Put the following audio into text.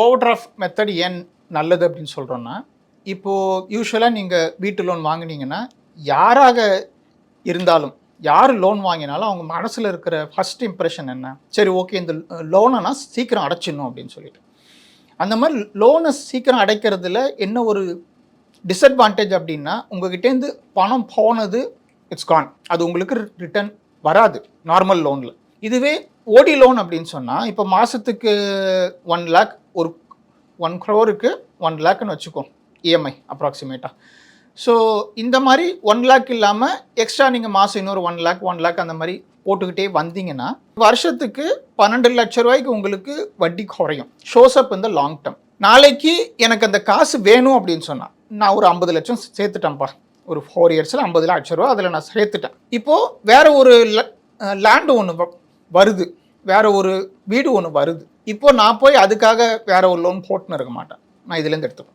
Over draft method ஏன் நல்லது அப்படின்னு சொல்கிறோன்னா இப்போது யூஸ்வலாக நீங்கள் வீட்டு லோன் வாங்குனீங்கன்னா யாராக இருந்தாலும் யார் லோன் வாங்கினாலும் அவங்க மனசில் இருக்கிற ஃபர்ஸ்ட் இம்ப்ரெஷன் என்ன? சரி ஓகே இந்த லோனை நான் சீக்கிரம் அடைச்சிடணும் அப்படின்னு சொல்லிட்டு. அந்த மாதிரி லோனை சீக்கிரம் அடைக்கிறதுல என்ன ஒரு டிஸ்அட்வான்டேஜ் அப்படின்னா உங்ககிட்டேருந்து பணம் போனது இட்ஸ் கான் அது உங்களுக்கு ரிட்டர்ன் வராது நார்மல் லோனில் இதுவே ஓடி லோன் அப்படின்னு சொன்னால் இப்போ மாதத்துக்கு ஒன் லேக் ஒரு ஒன் க்ரோருக்கு ஒன் லேக்னு வச்சுக்கோ இஎம்ஐ அப்ராக்சிமேட்டாக ஸோ இந்த மாதிரி ஒன் லேக் இல்லாமல் எக்ஸ்ட்ரா நீங்கள் மாதம் இன்னொரு ஒன் லேக் ஒன் லேக் அந்த மாதிரி போட்டுக்கிட்டே வந்தீங்கன்னா வருஷத்துக்கு பன்னெண்டு லட்ச ரூபாய்க்கு உங்களுக்கு வட்டி குறையும். ஷோஸ் அப் இந்த லாங் டேர்ம் நாளைக்கு எனக்கு அந்த காசு வேணும் அப்படின்னு சொன்னால் நான் ஒரு ஐம்பது லட்சம் சேர்த்துட்டேன்ப்பா. ஒரு ஃபோர் இயர்ஸில் ஐம்பது லட்ச ரூபா அதில் நான் சேர்த்துட்டேன். இப்போது வேறு ஒரு லேண்டு ஒன்று வருது. வேற ஒரு வீடு ஒன்று வருது. இப்போ நான் போய் அதுக்காக வேற ஒரு லோன் போட்டுன்னு இருக்க மாட்டேன். நான் இதுலேருந்து எடுத்துப்பேன்.